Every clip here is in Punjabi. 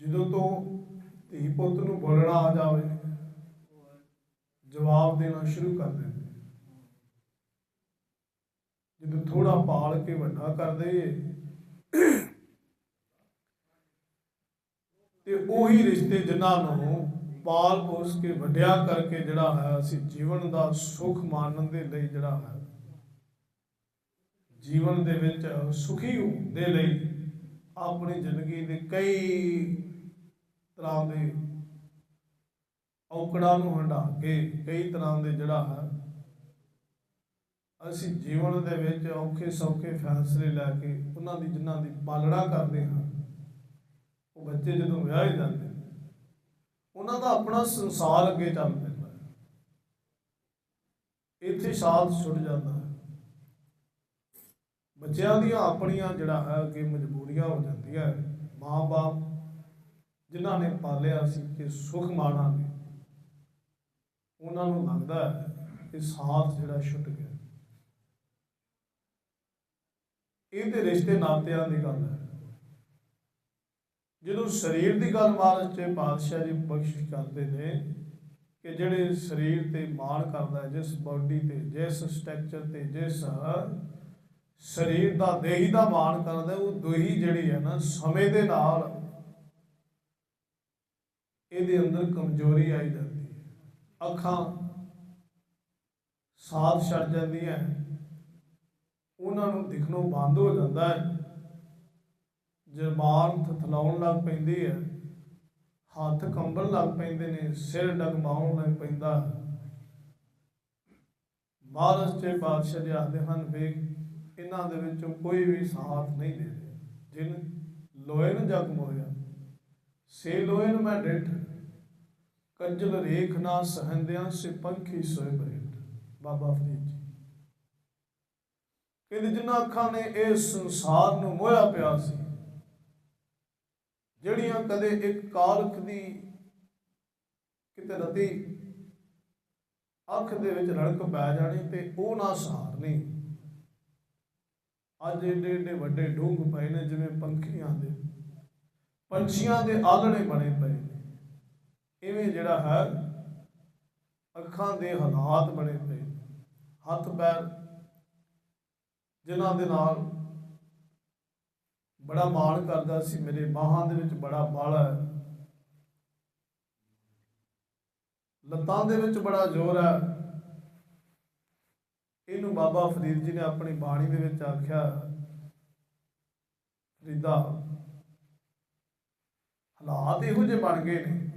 ਜਦੋਂ ਤੋਂ ਧੀ ਪੁੱਤ ਨੂੰ ਬੋਲਣਾ ਆ ਜਾਵੇ, ਜਵਾਬ ਦੇਣਾ ਸ਼ੁਰੂ ਕਰ ਦਿੰਦੇ। ਜਦੋਂ ਥੋੜਾ ਪਾਲ ਕੇ ਵੱਡਾ ਕਰ ਤੇ ਉਹੀ ਰਿਸ਼ਤੇ ਜਿਨ੍ਹਾਂ ਨੂੰ ਪਾਲ ਪੋਸ ਕੇ ਵੱਡਿਆ ਕਰਕੇ ਜਿਹੜਾ ਹੈ, ਅਸੀਂ ਜੀਵਨ ਦਾ ਸੁੱਖ ਮਾਣਨ ਦੇ ਲਈ ਜਿਹੜਾ ਹੈ, ਜੀਵਨ ਦੇ ਵਿੱਚ ਸੁਖੀ ਹੋਣ ਦੇ ਲਈ ਆਪਣੀ ਜ਼ਿੰਦਗੀ ਦੇ ਕਈ ਤਰ੍ਹਾਂ ਦੇ ਔਕੜਾਂ ਨੂੰ ਹੰਢਾ ਕੇ ਕਈ ਤਰ੍ਹਾਂ ਦੇ ਜਿਹੜਾ ਹੈ, ਅਸੀਂ ਜੀਵਨ ਦੇ ਵਿੱਚ ਔਖੇ ਸੌਖੇ ਫੈਸਲੇ ਲੈ ਕੇ ਉਹਨਾਂ ਦੀ ਜਿਨ੍ਹਾਂ ਦੀ ਪਾਲਣਾ ਕਰਦੇ ਹਾਂ, ਉਹ ਬੱਚੇ ਜਦੋਂ ਵਿਆਹੇ ਜਾਂਦੇ ਉਹਨਾਂ ਦਾ ਆਪਣਾ ਸੰਸਾਰ ਅੱਗੇ ਚੱਲ ਪੈਂਦਾ ਹੈ। ਇੱਥੇ ਸਾਥ ਛੁੱਟ ਜਾਂਦਾ ਹੈ। ਬੱਚਿਆਂ ਦੀਆਂ ਆਪਣੀਆਂ ਜਿਹੜਾ ਹੈ ਕਿ ਮਜਬੂਰੀਆਂ ਹੋ ਜਾਂਦੀਆਂ ਮਾਂ-ਬਾਪ ਜਿਨ੍ਹਾਂ ਨੇ ਪਾਲਿਆ ਸੀ ਕਿ ਸੁਖ ਮਾਣਾਂਗੇ ਉਹਨਾਂ ਨੂੰ ਲੱਗਦਾ ਹੈ ਕਿ ਸਾਥ ਜਿਹੜਾ ਛੁੱਟ ਗਿਆ। ਇਹ ਤੇ ਰਿਸ਼ਤੇ ਨਾਤਿਆਂ ਦੀ ਗੱਲ ਹੈ। ਜਦੋਂ ਸਰੀਰ ਦੀ ਗੱਲ ਮਹਾਰਾਜ ਤੇ ਪਾਤਸ਼ਾਹ ਜੀ ਬਖਸ਼ਿਸ਼ ਕਰਦੇ ਨੇ ਕਿ ਜਿਹੜੇ ਸਰੀਰ ਤੇ ਮਾਣ ਕਰਦਾ ਜਿਸ ਬਾਡੀ ਤੇ, ਜਿਸ ਸਟਰਕਚਰ ਤੇ, ਜਿਸ ਸਰੀਰ ਦਾ, ਦੇਹੀ ਦਾ ਮਾਣ ਕਰਦਾ ਉਹ ਦੋਹੀ ਜਿਹੜੀ ਹੈ ਨਾ, ਸਮੇਂ ਦੇ ਨਾਲ ਇਹਦੇ ਅੰਦਰ ਕਮਜ਼ੋਰੀ ਆਈ ਜਾਂਦੀ ਹੈ। ਅੱਖਾਂ ਸਾਥ ਛੱਡ ਜਾਂਦੀਆਂ ਉਹਨਾਂ ਨੂੰ ਦਿਖਣੋਂ ਬੰਦ ਹੋ ਜਾਂਦਾ ਹੈ। ਜ਼ਬਾਨ ਥਥਲਾਉਣ ਲੱਗ ਪੈਂਦੀ ਹੈ ਹੱਥ ਕੰਬਣ ਲੱਗ ਪੈਂਦੇ ਨੇ। ਸਿਰ ਡਗਮਾਉਣ ਲੱਗ ਪੈਂਦਾ ਮਹਾਰਾਜ ਤੇ ਬਾਦਸ਼ਾਹ ਜੀ ਆਖਦੇ ਹਨ, ਵੇਖ, ਇਹਨਾਂ ਦੇ ਵਿੱਚੋਂ ਕੋਈ ਵੀ ਸਾਥ ਨਹੀਂ ਦੇ ਰਿਹਾ। ਜਿਨ ਲੋਏ ਨੂੰ ਜਗ ਮੋਇਆ ਸੇ ਲੋਏ ਨੂੰ ਮੈਂ ਡਿੱਠ ਕੰਜਲ ਰੇਖ ਨਾ ਸਹੰਦਿਆਂ ਸੇ ਪੰਖੀ ਸੋਏ ਬਰੇਟ ਬਾਬਾ ਫਰੀਦ ਜੀ। ਕਹਿੰਦੇ ਜਿਨ੍ਹਾਂ ਅੱਖਾਂ ਨੇ ਇਹ ਸੰਸਾਰ ਨੂੰ ਮੋਹਿਆ ਪਿਆ ਸੀ, ਜਿਹੜੀਆਂ ਕਦੇ ਇੱਕ ਕਾਲਖ ਦੀ ਕਿਤੇ ਰਤੀ ਅੱਖ ਦੇ ਵਿੱਚ ਰੜਕ ਪੈ ਜਾਣੀ ਤੇ ਉਹ ਨਾ ਸਹਾਰਨੀ। ਅੱਜ ਏਡੇ ਏਡੇ ਵੱਡੇ ਡੂੰਘ ਪਏ ਨੇ ਜਿਵੇਂ ਪੰਖੀਆਂ ਦੇ, ਪੰਛੀਆਂ ਦੇ ਆਲਣੇ ਬਣੇ ਪਏ ਨੇ। ਇਵੇਂ ਜਿਹੜਾ ਹੈ, ਅੱਖਾਂ ਦੇ ਹਾਲਾਤ ਬਣੇ ਪਏ ਹੱਥ ਪੈਰ ਜਿਨ੍ਹਾਂ ਦੇ ਨਾਲ ਬੜਾ ਮਾਣ ਕਰਦਾ ਸੀ, ਮੇਰੇ ਬਾਹਾਂ ਦੇ ਵਿੱਚ ਬੜਾ ਬਲ ਹੈ। ਲੱਤਾਂ ਦੇ ਵਿੱਚ ਬੜਾ ਜ਼ੋਰ ਹੈ। ਇਹਨੂੰ ਬਾਬਾ ਫਰੀਦ ਜੀ ਨੇ ਆਪਣੀ ਬਾਣੀ ਦੇ ਵਿੱਚ ਆਖਿਆ, ਫਰੀਦਾ, ਹਾਲਾਤ ਇਹੋ ਜਿਹੇ ਬਣ ਗਏ ਨੇ।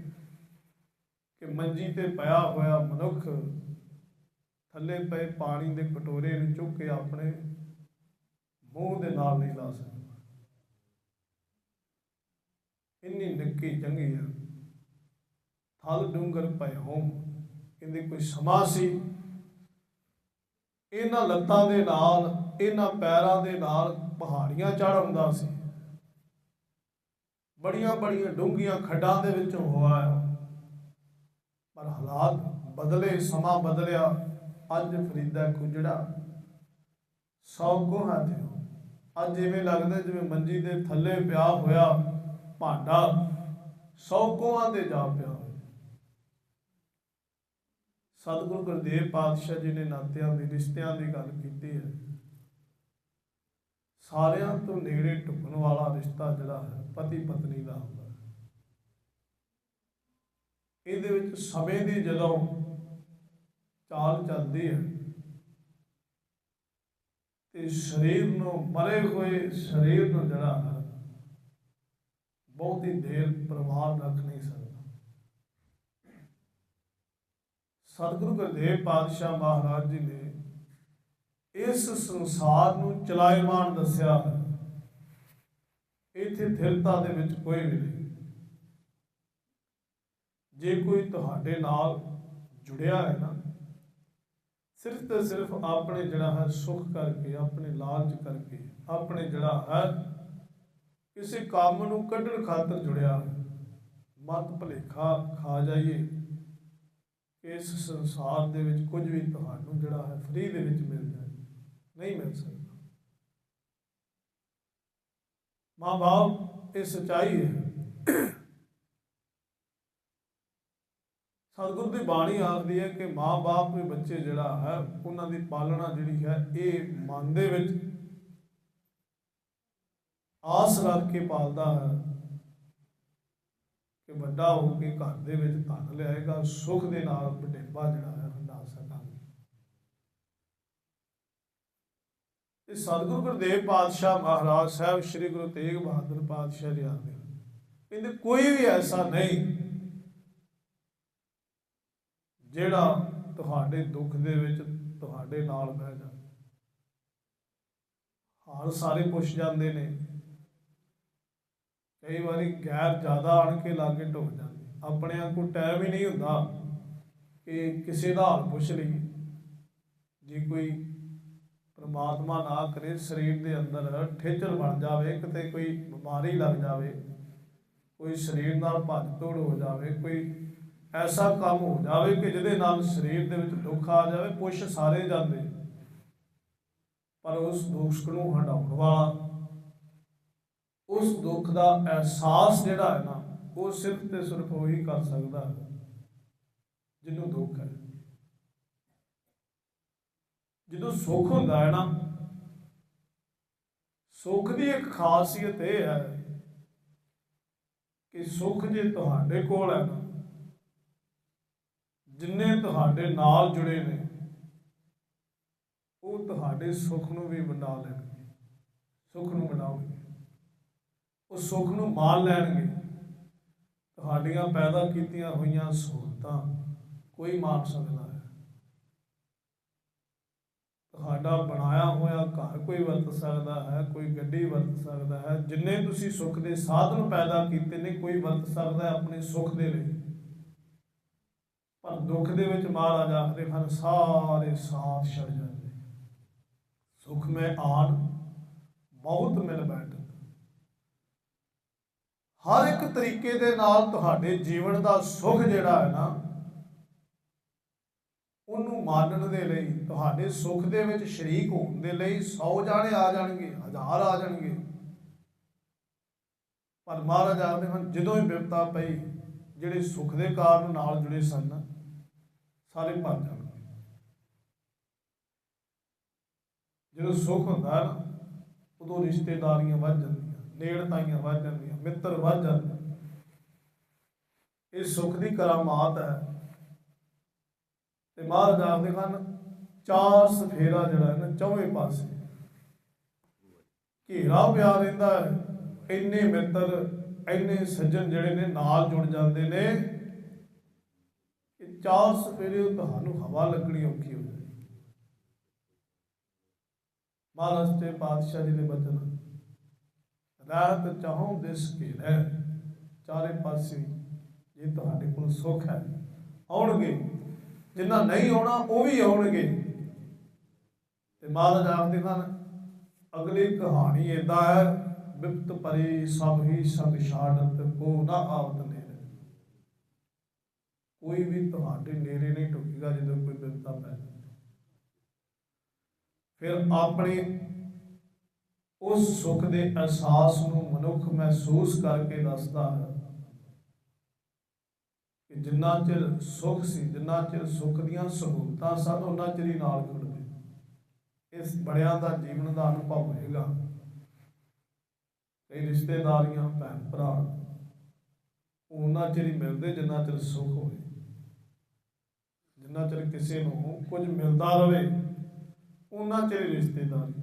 ਕਿ ਮੰਜੀ ਤੇ ਪਿਆ ਹੋਇਆ ਮਨੁੱਖ ਥੱਲੇ ਪਏ ਪਾਣੀ ਦੇ ਕਟੋਰੇ ਨੂੰ ਚੁੱਕ ਕੇ ਆਪਣੇ ਮੂੰਹ ਦੇ ਨਾਲ ਨਹੀਂ ਲਾ ਸਕਦਾ। ਇੰਨੀ ਨਿੱਕੀ ਚੰਗੀ ਆ। ਥਲ ਡੂੰਗਰ ਪਏ ਹੋਮ ਕਹਿੰਦੇ ਕੋਈ ਸਮਾਂ ਸੀ। ਇਹਨਾਂ ਲੱਤਾਂ ਦੇ ਨਾਲ, ਇਹਨਾਂ ਪੈਰਾਂ ਦੇ ਨਾਲ ਪਹਾੜੀਆਂ ਚੜ੍ਹ ਆਉਂਦਾ ਸੀ। ਬੜੀਆਂ ਬੜੀਆਂ ਡੂੰਘੀਆਂ ਖੱਡਾਂ ਦੇ ਵਿੱਚੋਂ ਹੋਇਆ ਪਰ ਹਾਲਾਤ ਬਦਲੇ, ਸਮਾਂ ਬਦਲਿਆ, ਅੱਜ ਫਰੀਦਾ ਕੁਜੜਾ ਸੌ ਕੋਹਾਂ ਤੇ ਹੋ। ਅੱਜ ਐਵੇਂ ਲੱਗਦਾ ਜਿਵੇਂ ਮੰਜੀ ਦੇ ਥੱਲੇ ਪਿਆ ਹੋਇਆ ਭਾਂਡਾ ਸੌ ਕੋਹਾਂ ਤੇ ਜਾ ਪਿਆ ਹੋਇਆ ਸਤਿਗੁਰੂ ਗੁਰਦੇਵ ਪਾਤਸ਼ਾਹ ਜੀ ਨੇ ਨਾਤਿਆਂ ਦੇ, ਰਿਸ਼ਤਿਆਂ ਦੀ ਗੱਲ ਕੀਤੀ ਹੈ। ਸਾਰਿਆਂ ਤੋਂ ਨੇੜੇ ਢੁਕਣ ਵਾਲਾ ਰਿਸ਼ਤਾ ਜਿਹੜਾ ਹੈ ਪਤੀ ਪਤਨੀ ਦਾ ਹੁੰਦਾ ਇਹਦੇ ਵਿੱਚ ਸਮੇਂ ਦੀ ਜਦੋਂ ਚਾਲ ਚੱਲਦੀ ਹੈ ਤੇ ਸਰੀਰ ਨੂੰ ਮਰੇ ਹੋਏ ਸਰੀਰ ਨੂੰ ਜਿਹੜਾ ਹੈ, ਬਹੁਤੀ ਦੇਰ ਪ੍ਰਵਾਹ ਰੱਖ ਨਹੀਂ ਸਕਦਾ। ਸਤਿਗੁਰੂ ਗੁਰਦੇਵ ਪਾਤਸ਼ਾਹ ਮਹਾਰਾਜ ਜੀ ਨੇ ਇਸ ਸੰਸਾਰ ਨੂੰ ਚਲਾਇਮਾਨ ਦੱਸਿਆ ਹੈ। ਇੱਥੇ ਥਿਰਤਾ ਦੇ ਵਿੱਚ ਕੋਈ ਵੀ ਨਹੀਂ। ਜੇ ਕੋਈ ਤੁਹਾਡੇ ਨਾਲ ਜੁੜਿਆ ਹੈ ਨਾ, ਸਿਰਫ ਤੇ ਸਿਰਫ ਆਪਣੇ ਜਿਹੜਾ ਹੈ ਸੁਖ ਕਰਕੇ, ਆਪਣੇ ਲਾਲਚ ਕਰਕੇ, ਆਪਣੇ ਜਿਹੜਾ ਹੈ ਕਿਸੇ ਕੰਮ ਨੂੰ ਕੱਢਣ ਖਾਤਰ ਜੁੜਿਆ, ਮਤ ਭਲੇਖਾ ਖਾ ਜਾਈਏ। ਇਸ ਸੰਸਾਰ ਦੇ ਵਿੱਚ ਕੁਝ ਵੀ ਤੁਹਾਨੂੰ ਜਿਹੜਾ ਹੈ ਫ੍ਰੀ ਦੇ ਵਿੱਚ ਮਿਲ ਜਾਏ ਨਹੀਂ ਮਿਲ ਸਕਦਾ। ਮਾਂ ਬਾਪ ਇਹ ਸਚਾਈ ਹੈ। ਸਤਿਗੁਰੂ ਦੀ ਬਾਣੀ ਆਖਦੀ ਹੈ ਕਿ ਮਾਂ-ਬਾਪ ਵੀ ਬੱਚੇ ਜਿਹੜਾ ਹੈ, ਉਹਨਾਂ ਦੀ ਪਾਲਣਾ ਜਿਹੜੀ ਹੈ, ਇਹ ਮਨ ਦੇ ਵਿੱਚ ਆਸ ਰੱਖ ਕੇ ਪਾਲਦਾ ਹੈ ਕਿ ਵੱਡਾ ਹੋ ਕੇ ਘਰ ਦੇ ਵਿੱਚ ਧਨ ਲਿਆਏਗਾ, ਸੁੱਖ ਦੇ ਨਾਲ ਵਡੇਪਾ ਜਿਹੜਾ ਹੈ ਹੰਡਾ ਸਕਾਂਗੇ ਇਹ ਸਤਿਗੁਰੂ ਗੁਰਦੇਵ ਪਾਤਸ਼ਾਹ ਮਹਾਰਾਜ ਸਾਹਿਬ, ਸ੍ਰੀ ਗੁਰੂ ਤੇਗ ਬਹਾਦਰ ਪਾਤਸ਼ਾਹ ਜੀ ਆਖਦੇ ਕਹਿੰਦੇ ਕੋਈ ਵੀ ਐਸਾ ਨਹੀਂ ਜਿਹੜਾ ਤੁਹਾਡੇ ਦੁੱਖ ਦੇ ਵਿੱਚ ਤੁਹਾਡੇ ਨਾਲ ਬਹਿ ਜਾ। ਹਾਲ ਸਾਰੇ ਪੁੱਛ ਜਾਂਦੇ ਨੇ। ਕਈ ਵਾਰੀ ਗੈਰ ਜ਼ਿਆਦਾ ਆਣ ਕੇ ਲਾਗੇ ਢੁੱਕ ਜਾਂਦੇ। ਆਪਣਿਆਂ ਕੋਲ ਟਾਈਮ ਹੀ ਨਹੀਂ ਹੁੰਦਾ ਕਿ ਕਿਸੇ ਦਾ ਹਾਲ ਪੁੱਛ ਲਈਏ। ਜੇ ਕੋਈ ਪਰਮਾਤਮਾ ਨਾ ਕਰੇ, ਸਰੀਰ ਦੇ ਅੰਦਰ ਠੇਚਲ ਬਣ ਜਾਵੇ, ਕਿਤੇ ਕੋਈ ਬਿਮਾਰੀ ਲੱਗ ਜਾਵੇ, ਕੋਈ ਸਰੀਰ ਨਾਲ ਭੱਜ ਤੋੜ ਹੋ ਜਾਵੇ, ਕੋਈ ਐਸਾ ਕੰਮ ਹੋ ਜਾਵੇ ਕਿ ਜਿਹਦੇ ਨਾਲ ਸਰੀਰ ਦੇ ਵਿੱਚ ਦੁੱਖ ਆ ਜਾਵੇ, ਪੁੱਛ ਸਾਰੇ ਜਾਂਦੇ। ਪਰ ਉਸ ਦੁੱਖ ਨੂੰ ਹਟਾਉਣ ਵਾਲਾ, ਉਸ ਦੁੱਖ ਦਾ ਅਹਿਸਾਸ ਜਿਹੜਾ ਹੈ ਨਾ, ਉਹ ਸਿਰਫ ਤੇ ਸਿਰਫ ਉਹੀ ਕਰ ਸਕਦਾ ਹੈ, ਜਿਹਨੂੰ ਦੁੱਖ ਹੈ। ਜਦੋਂ ਸੁੱਖ ਹੁੰਦਾ ਹੈ ਨਾ, ਸੁੱਖ ਦੀ ਇੱਕ ਖਾਸੀਅਤ ਇਹ ਹੈ ਕਿ ਸੁੱਖ ਜੇ ਤੁਹਾਡੇ ਕੋਲ ਹੈ ਨਾ ਜਿੰਨੇ ਤੁਹਾਡੇ ਨਾਲ ਜੁੜੇ ਨੇ, ਉਹ ਤੁਹਾਡੇ ਸੁੱਖ ਨੂੰ ਵੀ ਵੰਡਾ ਲੈਣਗੇ, ਸੁੱਖ ਨੂੰ ਵੰਡਾਉਣਗੇ। ਉਹ ਸੁੱਖ ਨੂੰ ਮਾਣ ਲੈਣਗੇ। ਤੁਹਾਡੀਆਂ ਪੈਦਾ ਕੀਤੀਆਂ ਹੋਈਆਂ ਸਹੂਲਤਾਂ ਕੋਈ ਮਾਣ ਸਕਦਾ ਹੈ। ਤੁਹਾਡਾ ਬਣਾਇਆ ਹੋਇਆ ਘਰ ਕੋਈ ਵਰਤ ਸਕਦਾ ਹੈ, ਕੋਈ ਗੱਡੀ ਵਰਤ ਸਕਦਾ ਹੈ, ਜਿੰਨੇ ਤੁਸੀਂ ਸੁੱਖ ਦੇ ਸਾਧਨ ਪੈਦਾ ਕੀਤੇ ਨੇ, ਕੋਈ ਵਰਤ ਸਕਦਾ ਹੈ ਆਪਣੇ ਸੁੱਖ ਦੇ ਲਈ। ਪਰ ਦੁੱਖ ਦੇ ਵਿੱਚ ਮਹਾਰਾਜ ਆਖਦੇ ਹਨ, ਸਾਰੇ ਸਾਥ ਛੱਡ ਜਾਂਦੇ ਸੁਖ ਮੈਂ ਆਣ ਬਹੁਤ ਮਿਲ ਬੈਠ। ਹਰ ਇੱਕ ਤਰੀਕੇ ਦੇ ਨਾਲ ਤੁਹਾਡੇ ਜੀਵਨ ਦਾ ਸੁਖ ਜਿਹੜਾ ਹੈ ਨਾ, ਉਹਨੂੰ ਮਾਨਣ ਦੇ ਲਈ, ਤੁਹਾਡੇ ਸੁਖ ਦੇ ਵਿੱਚ ਸ਼ਰੀਕ ਹੋਣ ਦੇ ਲਈ 100 ਜਾਣੇ ਆ ਜਾਣਗੇ, ਹਜ਼ਾਰ ਆ ਜਾਣਗੇ। ਪਰ ਮਹਾਰਾਜ ਆਖਦੇ ਹਨ, ਜਦੋਂ ਹੀ ਬਿਪਤਾ ਪਈ, ਜਿਹੜੇ ਸੁਖ ਦੇ ਕਾਰਨ ਨਾਲ ਜੁੜੇ ਸਨ ਸਾਰੇ ਭਰ ਜਾਣਗੇ ਜਦੋਂ ਸੁੱਖ ਹੁੰਦਾ ਹੈ ਨਾ, ਉਦੋਂ ਰਿਸ਼ਤੇਦਾਰੀਆਂ ਵੱਧ ਜਾਂਦੀਆਂ, ਨੇੜਤਾਈਆਂ ਵੱਧ ਜਾਂਦੀਆਂ, ਮਿੱਤਰ ਵੱਧ ਜਾਂਦੇ ਇਹ ਸੁੱਖ ਦੀ ਕਰਾਮਾਤ ਹੈ। ਤੇ ਮਹਾਰਾਜ ਆਖਦੇ ਹਨ ਚਾਰ ਸਫੇਰਾ ਜਿਹੜਾ ਹੈ ਨਾ, ਚੌਵੇਂ ਪਾਸੇ ਘੇਰਾ ਪਿਆ ਰਹਿੰਦਾ ਹੈ। ਇੰਨੇ ਮਿੱਤਰ, ਇੰਨੇ ਸੱਜਣ ਜਿਹੜੇ ਨੇ ਨਾਲ ਜੁੜ ਜਾਂਦੇ ਨੇ। ਕਿ ਚਾਰ ਸਵੇਰੇ ਤੁਹਾਨੂੰ ਹਵਾ ਲੱਗਣੀ ਔਖੀ ਹੋ। ਜਾਂਦੀ ਮਹਾਰਾਜ ਤੇ ਪਾਤਸ਼ਾਹ ਜੀ ਦੇ ਬਚਨ, ਰਾਤ ਚਾਹੋਂ ਦਿਸ ਕੇ ਰਹਿ, ਚਾਰੇ ਪਾਸੇ ਜੇ ਤੁਹਾਡੇ ਕੋਲ ਸੁੱਖ ਹੈ, ਆਉਣਗੇ। ਜਿੰਨਾ ਨਹੀਂ ਆਉਣਾ, ਉਹ ਵੀ ਆਉਣਗੇ। ਤੇ ਮਹਾਰਾਜ ਆਖਦੇ ਹਨ, ਅਗਲੀ ਕਹਾਣੀ ਏਦਾਂ ਹੈ, ਬਿਪਤ ਪਰੇ ਸਭ ਹੀ ਸੰਗ ਛਾੜਤ ਕੋ ਨਾ ਆਵਤ ਕੋਈ ਵੀ ਤੁਹਾਡੇ ਨੇੜੇ ਨਹੀਂ ਟੁਕੇਗਾ ਜਦੋਂ ਕੋਈ ਬਿਪਤਾ ਪੈ ਜਾਵੇ ਫਿਰ ਆਪਣੇ ਉਸ ਸੁੱਖ ਦੇ ਅਹਿਸਾਸ ਨੂੰ ਮਨੁੱਖ ਮਹਿਸੂਸ ਕਰਕੇ ਦੱਸਦਾ ਹੈ ਕਿ ਜਿੰਨਾ ਚਿਰ ਸੁੱਖ ਸੀ, ਜਿੰਨਾ ਚਿਰ ਸੁੱਖ ਦੀਆਂ ਸਹੂਲਤਾਂ ਸਨ ਉਹਨਾਂ ਚਿਰ ਹੀ ਨਾਲ ਜੁੜਦੇ ਇਸ ਬੜਿਆਂ ਦਾ ਜੀਵਨ ਦਾ ਅਨੁਭਵ ਹੋਏਗਾ। ਕਈ ਰਿਸ਼ਤੇਦਾਰੀਆਂ ਭੈਣ ਭਰਾ ਉਹਨਾਂ ਚਿਰ ਹੀ ਮਿਲਦੇ ਜਿੰਨਾ ਚਿਰ ਸੁੱਖ ਹੋਵੇ ਜਿੰਨਾ ਚਿਰ ਕਿਸੇ ਨੂੰ ਕੁਝ ਮਿਲਦਾ ਰਹੇ ਉਹਨਾਂ ਚਿਰ ਹੀ ਰਿਸ਼ਤੇਦਾਰੀ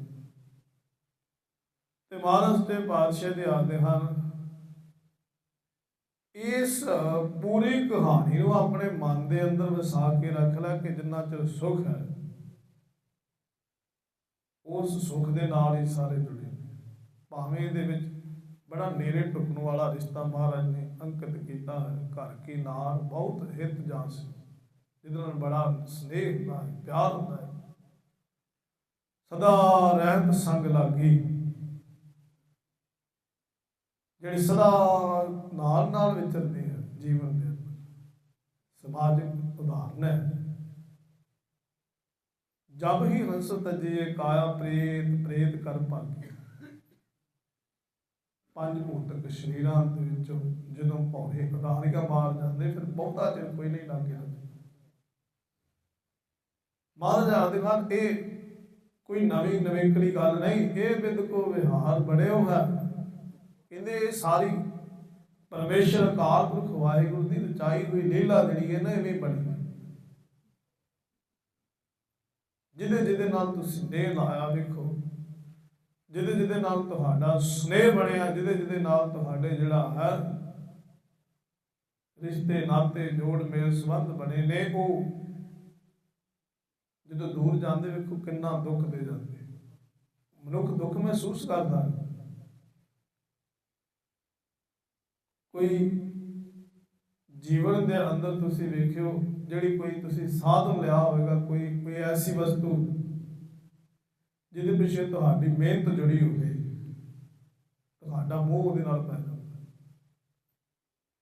ਤੇ ਮਹਾਰਾਜ ਤੇ ਪਾਤਸ਼ਾਹ ਦੇ ਆਖਦੇ ਹਨ, ਇਸ ਪੂਰੀ ਕਹਾਣੀ ਨੂੰ ਆਪਣੇ ਮਨ ਦੇ ਅੰਦਰ ਵਸਾ ਕੇ ਰੱਖ ਲੈ ਕਿ ਜਿੰਨਾ ਚਿਰ ਸੁੱਖ ਹੈ, ਉਸ ਸੁੱਖ ਦੇ ਨਾਲ ਹੀ ਸਾਰੇ ਜੁੜੇ ਨੇ। ਭਾਵੇਂ ਇਹਦੇ ਵਿੱਚ ਬੜਾ ਨੇੜੇ ਟੁਕਣ ਵਾਲਾ ਰਿਸ਼ਤਾ ਮਹਾਰਾਜ ਨੇ ਅੰਕਿਤ ਕੀਤਾ ਹੈ, ਘਰ ਕੀ ਨਾਲ ਬਹੁਤ ਹਿਤ ਸੀ ਜਿਹਦੇ ਨਾਲ ਬੜਾ ਸਨੇਹ ਹੁੰਦਾ ਹੈ, ਪਿਆਰ ਹੁੰਦਾ ਹੈ। ਸਦਾ ਰਹਿਤ ਸੰਗ ਲਾਗੀ। ਜਿਹੜੀ ਸਦਾ ਨਾਲ ਨਾਲ ਵਿਚਰਦੀ ਹੈ ਜੀਵਨ ਦੇ ਅੰਦਰ, ਸਮਾਜਿਕ ਉਦਾਹਰਨ ਹੈ। ਜਬ ਹੀ ਹੰਸ ਤਜੇ ਕਾਇਆ ਪ੍ਰੇਤ ਪ੍ਰੇਤ ਕਰ ਭਾਗੀ। ਪੰਜ ਭੂਤਕ ਸ਼ਰੀਰਾਂ ਦੇ ਵਿੱਚੋਂ ਜਦੋਂ ਭੌਰੇ ਉਡਾਰੀਆਂ ਮਾਰ ਜਾਂਦੇ, ਫਿਰ ਬਹੁਤਾ ਚਿਰ ਕੋਈ ਨਹੀਂ ਲੱਗੇ ਰਹਿੰਦੇ ਮਹਾਰਾਜ ਆਖਦੇ ਹਨ ਇਹ ਕੋਈ ਨਵੀਂ ਨਵੇਕਲੀ ਗੱਲ ਨਹੀਂ, ਇਹ ਬਿੰਦ ਕੋ ਵਿਹਾਰ ਬੜਿਓ ਹੈ। ਕਹਿੰਦੇ ਇਹ ਸਾਰੀ ਪਰਮੇਸ਼ਰ ਅਕਾਲ ਪੁਰਖ ਵਾਹਿਗੁਰੂ ਦੀ ਰਚਾਈ ਹੋਈ ਲੀਲਾ ਜਿਹੜੀ ਹੈ ਨਾ ਐਵੇਂ ਬਣੀ ਜਿਹਦੇ ਜਿਹਦੇ ਨਾਲ ਤੁਸੀਂ ਨੇਹ ਲਾਇਆ ਵੇਖੋ, ਜਿਹਦੇ ਜਿਹਦੇ ਨਾਲ ਤੁਹਾਡਾ ਸਨੇਹ ਬਣਿਆ, ਜਿਹਦੇ ਜਿਹਦੇ ਨਾਲ ਤੁਹਾਡੇ ਜਿਹੜਾ ਹੈ, ਰਿਸ਼ਤੇ, ਨਾਤੇ ਜੋੜ ਮੇਲ ਸੰਬੰਧ ਬਣੇ ਨੇ ਉਹ ਜਦੋਂ ਦੂਰ ਜਾਂਦੇ ਵੇਖੋ ਕਿੰਨਾ ਦੁੱਖ ਦੇ ਜਾਂਦੇ ਮਨੁੱਖ ਦੁੱਖ ਮਹਿਸੂਸ ਕਰਦਾ ਕੋਈ ਜੀਵਨ ਦੇ ਅੰਦਰ ਤੁਸੀਂ ਵੇਖਿਓ, ਜਿਹੜੀ ਕੋਈ ਤੁਸੀਂ ਸਾਧਨ ਲਿਆ ਹੋਵੇਗਾ, ਕੋਈ ਕੋਈ ਐਸੀ ਵਸਤੂ ਜਿਹਦੇ ਪਿੱਛੇ ਤੁਹਾਡੀ ਮਿਹਨਤ ਜੁੜੀ ਹੋਵੇ, ਤੁਹਾਡਾ ਮੋਹ ਉਹਦੇ ਨਾਲ ਪੈ ਜਾਂਦਾ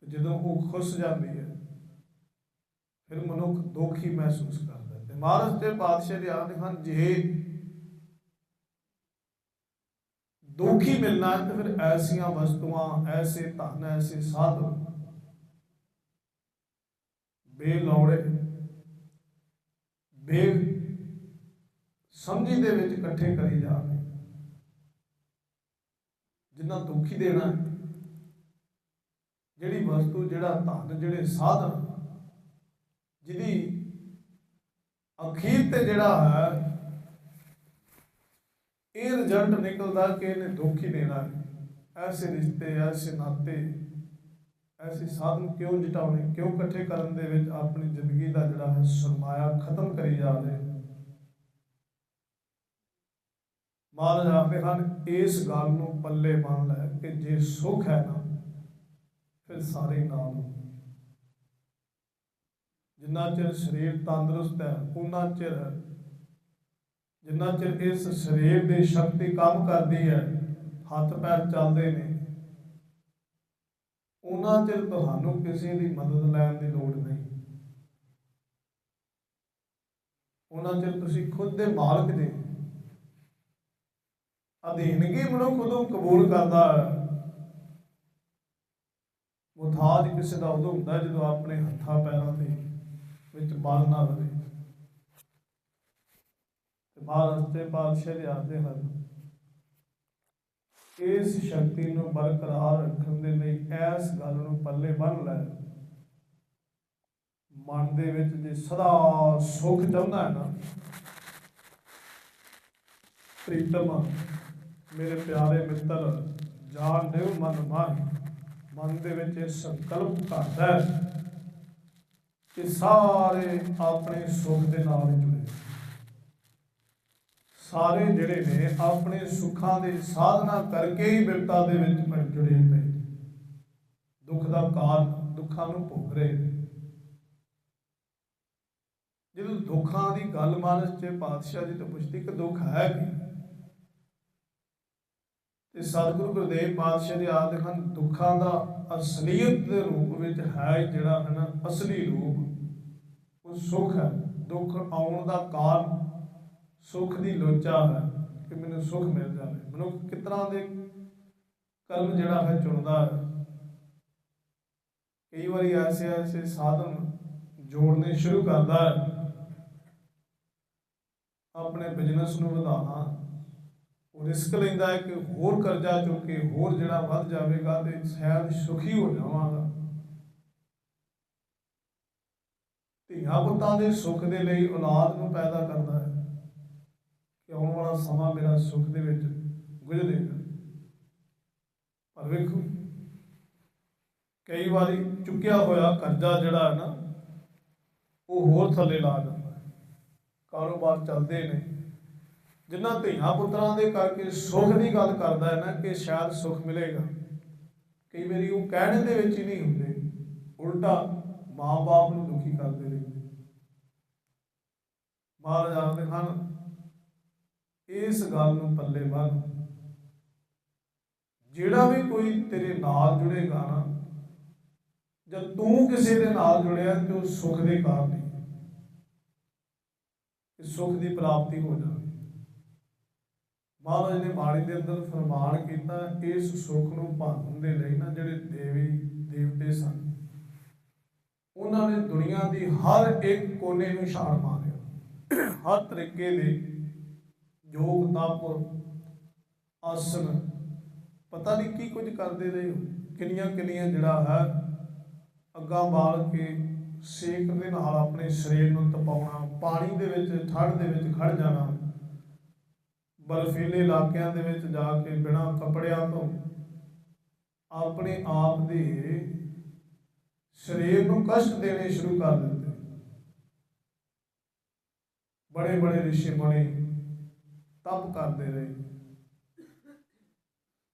ਤੇ ਜਦੋਂ ਉਹ ਖੁੱਸ ਜਾਂਦੀ ਹੈ, ਫਿਰ ਮਨੁੱਖ ਦੁੱਖ ਹੀ ਮਹਿਸੂਸ ਕਰਦਾ ਹੈ ਤੇ ਦੇ ਪਾਤਸ਼ਾਹ ਦੇ ਆਖਦੇ ਹਨ, ਜੇ ਦੁਖੀ ਮਿਲਣਾ ਹੈ ਫਿਰ ਐਸੀਆਂ ਵਸਤੂਆਂ, ਐਸੇ ਧਨ, ਐਸੇ ਸਾਧਨ ਬੇਲੌੜੇ, ਬੇ ਸਮਝੀ ਦੇ ਵਿੱਚ ਇਕੱਠੇ ਕਰੀ ਜਾਵੇ ਜਿੰਨਾ ਦੁਖੀ ਦੇਣਾ ਜਿਹੜੀ ਵਸਤੂ, ਜਿਹੜਾ ਧਨ, ਜਿਹੜੇ ਸਾਧਨ ਜਿਹਦੀ ਅਖੀਰ ਤੇ ਜਿਹੜਾ ਹੈ, ਇਹ ਰਿਜ਼ਲਟ ਨਿਕਲਦਾ ਕਿ ਇਹਨੇ ਦੁੱਖ ਹੀ ਦੇਣਾ ਹੈ। ਐਸੇ ਰਿਸ਼ਤੇ, ਐਸੇ ਨਾਤੇ, ਐਸੇ ਸਾਧਨ ਕਿਉਂ ਜਟਾਉਣੇ, ਕਿਉਂ ਇਕੱਠੇ ਕਰਨ ਦੇ ਵਿੱਚ ਆਪਣੀ ਜ਼ਿੰਦਗੀ ਦਾ ਜਿਹੜਾ ਹੈ ਸਰਮਾਇਆ ਖਤਮ ਕਰੀ ਜਾਵੇ ਮਹਾਰਾਜ ਆਖਦੇ ਹਨ, ਇਸ ਗੱਲ ਨੂੰ ਪੱਲੇ ਬੰਨ ਲੈ ਕਿ ਜੇ ਸੁਖ ਹੈ ਨਾ, ਫਿਰ ਸਾਰੇ ਨਾਲ ਜਿੰਨਾ ਚਿਰ ਸਰੀਰ ਤੰਦਰੁਸਤ ਹੈ ਉਹਨਾਂ ਚਿਰ ਜਿੰਨਾ ਚਿਰ ਇਸ ਸਰੀਰ ਦੀ ਸ਼ਕਤੀ ਕੰਮ ਕਰਦੀ ਹੈ, ਹੱਥ ਪੈਰ ਚੱਲਦੇ ਨੇ ਉਹਨਾਂ ਚਿਰ ਤੁਹਾਨੂੰ ਕਿਸੇ ਦੀ ਮਦਦ ਲੈਣ ਦੀ ਲੋੜ ਨਹੀਂ। ਉਹਨਾਂ ਚਿਰ ਤੁਸੀਂ ਖੁਦ ਦੇ ਮਾਲਕ ਦੇ ਅਧੀਨਗੀ ਮਨੁੱਖ ਉਦੋਂ ਕਬੂਲ ਕਰਦਾ ਹੈ। ਮੁਥਾਜ ਕਿਸੇ ਦਾ ਉਦੋਂ ਹੁੰਦਾ ਜਦੋਂ ਆਪਣੇ ਹੱਥਾਂ ਪੈਰਾਂ ਤੇ ਵਿੱਚ ਬਲ ਨਾ ਰਵੇ ਤੇ ਮਹਾਰਾਜ ਤੇ ਪਾਤਸ਼ਾਹ ਦੇ ਆਖਦੇ ਹਨ। ਇਸ ਸ਼ਕਤੀ ਨੂੰ ਬਰਕਰਾਰ ਰੱਖਣ ਦੇ ਲਈ ਇਸ ਗੱਲ ਨੂੰ ਪੱਲੇ ਬੰਨ ਲੈ। ਮਨ ਦੇ ਵਿੱਚ ਜੇ ਸਦਾ ਸੁਖ ਚਾਹੁੰਦਾ ਹੈ ਨਾ, ਪ੍ਰੀਤਮ, ਮੇਰੇ ਪਿਆਰੇ ਮਿੱਤਰ, ਜਾਣ ਦੇਵ ਮਨ ਮਨ ਮਨ ਦੇ ਵਿੱਚ ਇਹ ਸੰਕਲਪ ਕਰਦਾ ਹੈ। ਕਿ ਸਾਰੇ ਆਪਣੇ ਸੁੱਖ ਦੇ ਨਾਲ ਹੀ ਜੁੜੇ ਸਾਰੇ ਜਿਹੜੇ ਨੇ ਆਪਣੇ ਸੁੱਖਾਂ ਦੇ ਸਾਧਨਾ ਕਰਕੇ ਹੀ ਬਿਰਤਾ ਦੇ ਵਿੱਚ ਜੁੜੇ ਪਏ ਦੁੱਖ ਦਾ ਕਾਰਨ ਦੁੱਖਾਂ ਨੂੰ ਭੋਗ ਰਹੇ ਜਦੋਂ ਦੁੱਖਾਂ ਦੀ ਗੱਲ ਮਾਨਸ ਚ ਪਾਤਸ਼ਾਹ ਜੀ ਤੋਂ ਪੁੱਛਦੀ ਕਿ ਦੁੱਖ ਹੈ ਕੀ? ਤੇ ਸਤਿਗੁਰੂ ਗੁਰਦੇਵ ਪਾਤਸ਼ਾਹ ਦੇ ਆਦਿ ਹਨ, ਦੁੱਖਾਂ ਦਾ ਅਸਲੀਅਤ ਦੇ ਰੂਪ ਵਿੱਚ ਹੈ ਜਿਹੜਾ ਹੈ ਨਾ, ਅਸਲੀ ਰੂਪ। ਉਹ ਸੁੱਖ ਹੈ, ਦੁੱਖ ਆਉਣ ਦਾ ਕਾਰਨ ਸੁੱਖ ਦੀ ਲੋਚਾ ਹੈ ਕਿ ਮੈਨੂੰ ਸੁੱਖ ਮਿਲ ਜਾਵੇ। ਮਨੁੱਖ ਕਿਸ ਤਰ੍ਹਾਂ ਦੇ ਕਰਮ ਜਿਹੜਾ ਹੈ ਚੁਣਦਾ ਹੈ? ਕਈ ਵਾਰੀ ਐਸੇ ਐਸੇ ਸਾਧਨ ਜੋੜਨੇ ਸ਼ੁਰੂ ਕਰਦਾ ਹੈ। ਆਪਣੇ ਬਿਜ਼ਨਸ ਨੂੰ ਵਧਾਉਣਾ। ਉਹ ਰਿਸਕ ਲੈਂਦਾ ਹੈ ਕਿ ਹੋਰ ਕਰਜ਼ਾ ਚੁੱਕ ਕੇ ਹੋਰ ਜਿਹੜਾ ਵੱਧ ਜਾਵੇਗਾ ਤੇ ਸ਼ਾਇਦ ਸੁਖੀ ਹੋ ਜਾਵਾਂਗਾ। ਧੀਆਂ ਪੁੱਤਾਂ ਦੇ ਸੁੱਖ ਦੇ ਲਈ ਔਲਾਦ ਨੂੰ ਪੈਦਾ ਕਰਦਾ ਹੈ। ਕਿ ਆਉਣ ਵਾਲਾ ਸਮਾਂ ਮੇਰਾ ਸੁੱਖ ਦੇ ਵਿੱਚ ਗੁਜ਼ਰੇਗਾ ਪਰ ਵੇਖੋ, ਕਈ ਵਾਰੀ ਚੁੱਕਿਆ ਹੋਇਆ ਕਰਜ਼ਾ ਜਿਹੜਾ ਹੈ ਨਾ, ਉਹ ਹੋਰ ਥੱਲੇ ਲਾ ਜਾਂਦਾ ਕਾਰੋਬਾਰ ਚੱਲਦੇ ਨੇ। ਜਿਨ੍ਹਾਂ ਧੀਆਂ ਪੁੱਤਰਾਂ ਦੇ ਕਰਕੇ ਸੁੱਖ ਦੀ ਗੱਲ ਕਰਦਾ ਹੈ ਨਾ, ਕਿ ਸ਼ਾਇਦ ਸੁੱਖ ਮਿਲੇਗਾ। ਕਈ ਵਾਰੀ ਉਹ ਕਹਿਣ ਦੇ ਵਿੱਚ ਹੀ ਨਹੀਂ ਹੁੰਦੇ। ਉਲਟਾ ਮਾਂ-ਬਾਪ ਨੂੰ ਦੁਖੀ ਕਰਦੇ ਰਹਿੰਦੇ ਮਹਾਰਾਜ ਆਖਦੇ ਹਨ, ਇਸ ਗੱਲ ਨੂੰ ਪੱਲੇ ਬੰਨ। ਜਿਹੜਾ ਵੀ ਕੋਈ ਤੇਰੇ ਨਾਲ ਜੁੜੇਗਾ ਨਾ ਜਦ ਤੂੰ ਕਿਸੇ ਦੇ ਨਾਲ ਜੁੜਿਆ, ਤੇ ਉਹ ਸੁੱਖ ਦੇ ਕਾਰਨ ਨਹੀਂ ਹੈ। ਸੁੱਖ ਦੀ ਪ੍ਰਾਪਤੀ ਹੋ ਜਾਵੇ। ਮਹਾਰਾਜ ਨੇ ਬਾਣੀ ਦੇ ਅੰਦਰ ਫਰਮਾਨ ਕੀਤਾ, ਇਸ ਸੁੱਖ ਨੂੰ ਭਾਗਣ ਦੇ ਲਈ ਨਾ ਜਿਹੜੇ ਦੇਵੀ ਦੇਵਤੇ ਸਨ, ਉਹਨਾਂ ਨੇ ਦੁਨੀਆ ਦੀ ਹਰ ਇੱਕ ਕੋਨੇ ਨੂੰ ਛਾਲ ਮਾਰਿਆ ਹਰ ਤਰੀਕੇ ਦੇ ਯੋਗ ਤਪ ਆਸਨ, ਪਤਾ ਨਹੀਂ ਕੀ ਕੁਝ ਕਰਦੇ ਰਹੇ ਕਿੰਨੀਆਂ ਕਿੰਨੀਆਂ ਜਿਹੜਾ ਹੈ, ਅੱਗਾ ਬਾਲ ਕੇ ਸੇਕ ਦੇ ਨਾਲ ਆਪਣੇ ਸਰੀਰ ਨੂੰ ਤਪਾਉਣਾ, ਪਾਣੀ ਦੇ ਵਿੱਚ ਠੰਡ ਦੇ ਵਿੱਚ ਖੜ ਜਾਣਾ। ਬਰਫੀਲੇ ਇਲਾਕਿਆਂ ਦੇ ਵਿੱਚ ਜਾ ਕੇ ਬਿਨਾਂ ਕੱਪੜਿਆਂ ਤੋਂ ਆਪਣੇ ਆਪ ਦੇ ਸਰੀਰ ਨੂੰ ਕਸ਼ਟ ਦੇਣੇ ਸ਼ੁਰੂ ਕਰ ਦਿੰਦੇ ਬੜੇ ਬੜੇ ਰਿਸ਼ੀ ਮੁਨੀ ਤਪ ਕਰਦੇ ਰਹੇ।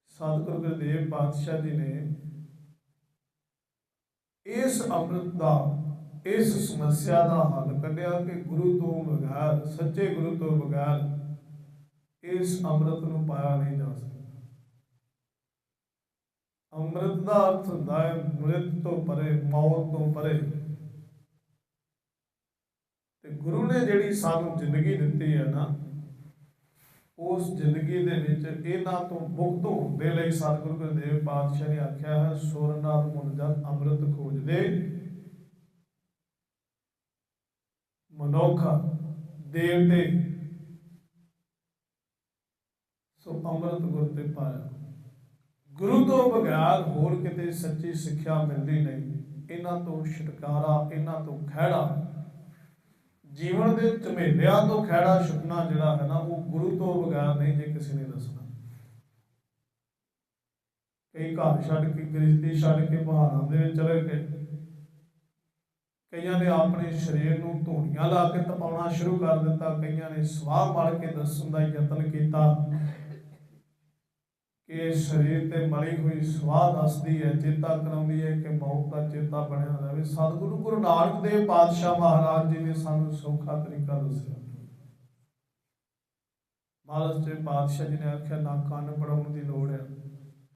ਸਤਿਗੁਰੂ ਗੁਰਦੇਵ ਪਾਤਸ਼ਾਹ ਜੀ ਨੇ ਇਸ ਅੰਮ੍ਰਿਤ ਦਾ, ਇਸ ਸਮੱਸਿਆ ਦਾ ਹੱਲ ਕੱਢਿਆ ਕਿ ਗੁਰੂ ਤੋਂ ਬਗੈਰ, ਸੱਚੇ ਗੁਰੂ ਤੋਂ ਬਗੈਰ ਇਸ ਅੰਮ੍ਰਿਤ ਨੂੰ ਪਾਇਆ ਨਹੀਂ ਜਾ ਸਕਦਾ। ਅੰਮ੍ਰਿਤ ਦਾ ਅਰਥ ਹੁੰਦਾ ਹੈ ਮ੍ਰਿਤ ਤੋਂ ਪਰੇ, ਮੌਤ ਤੋਂ ਪਰੇ। ਤੇ ਗੁਰੂ ਨੇ ਜਿਹੜੀ ਸਾਨੂੰ ਜ਼ਿੰਦਗੀ ਦਿੱਤੀ ਹੈ ਨਾ, ਉਸ ਜ਼ਿੰਦਗੀ ਦੇ ਵਿੱਚ ਇਹਨਾਂ ਤੋਂ ਮੁਕਤ ਹੋਣ ਦੇ ਲਈ ਸਤਿਗੁਰੂ ਗੁਰਦੇਵ ਪਾਤਸ਼ਾਹ ਨੇ ਆਖਿਆ ਹੈ ਸੁਰਨਾਥ ਮੁਨਜਨ ਅੰਮ੍ਰਿਤ ਖੋਜਦੇ ਮਨੁੱਖ ਦੇਵਤੇ ਸੋ ਅੰਮ੍ਰਿਤ ਗੁਰ ਤੇ ਪਾਇਆ। ਗੁਰੂ ਤੋਂ ਬਗੈਰ ਹੋਰ ਕਿਤੇ ਸੱਚੀ ਸਿੱਖਿਆ ਮਿਲਦੀ ਨਹੀਂ। ਇਹਨਾਂ ਤੋਂ ਛੁਟਕਾਰਾ, ਇਹਨਾਂ ਤੋਂ ਖਹਿੜਾ। ਜੀਵਨ ਦੇ ਝਮੇਲਿਆਂ ਤੋਂ ਖਹਿੜਾ ਛੁੱਟਣਾ ਜਿਹੜਾ ਹੈ ਨਾ, ਉਹ ਗੁਰੂ ਤੋਂ ਬਗੈਰ ਨਹੀਂ ਜੇ ਕਿਸੇ ਨੇ ਦੱਸਣਾ। ਕਈ ਘਰ ਛੱਡ ਕੇ ਗ੍ਰਸਤੀ ਛੱਡ ਕੇ, ਪਹਾੜਾਂ ਦੇ ਵਿੱਚ ਚਲੇ ਗਏ। ਕਈਆਂ ਨੇ ਆਪਣੇ ਸਰੀਰ ਨੂੰ ਧੋਣੀਆਂ ਲਾ ਕੇ ਤਪਾਉਣਾ ਸ਼ੁਰੂ ਕਰ ਦਿੱਤਾ। ਕਈਆਂ ਨੇ ਸਵਾਹ ਮਲ ਕੇ ਦੱਸਣ ਦਾ ਯਤਨ ਕੀਤਾ। ਇਹ ਸਰੀਰ ਤੇ ਮਲੀ ਹੋਈ ਸਵਾਹ ਦੱਸਦੀ ਹੈ, ਚੇਤਾ ਕਰਾਉਂਦੀ ਹੈ ਕਿ ਮੌਤ ਦਾ ਚੇਤਾ ਬਣਿਆ ਰਹੇ। ਸਤਿਗੁਰੂ ਗੁਰੂ ਨਾਨਕ ਦੇਵ ਪਾਤਸ਼ਾਹ ਮਹਾਰਾਜ ਜੀ ਨੇ ਸਾਨੂੰ ਸੌਖਾ ਤਰੀਕਾ ਦੱਸਿਆ। ਮਹਾਰਾਜ ਜੀ, ਪਾਤਸ਼ਾਹ ਜੀ ਨੇ ਆਖਿਆ, ਨਾ ਕੰਨ ਪੜਾਉਣ ਦੀ ਲੋੜ ਹੈ।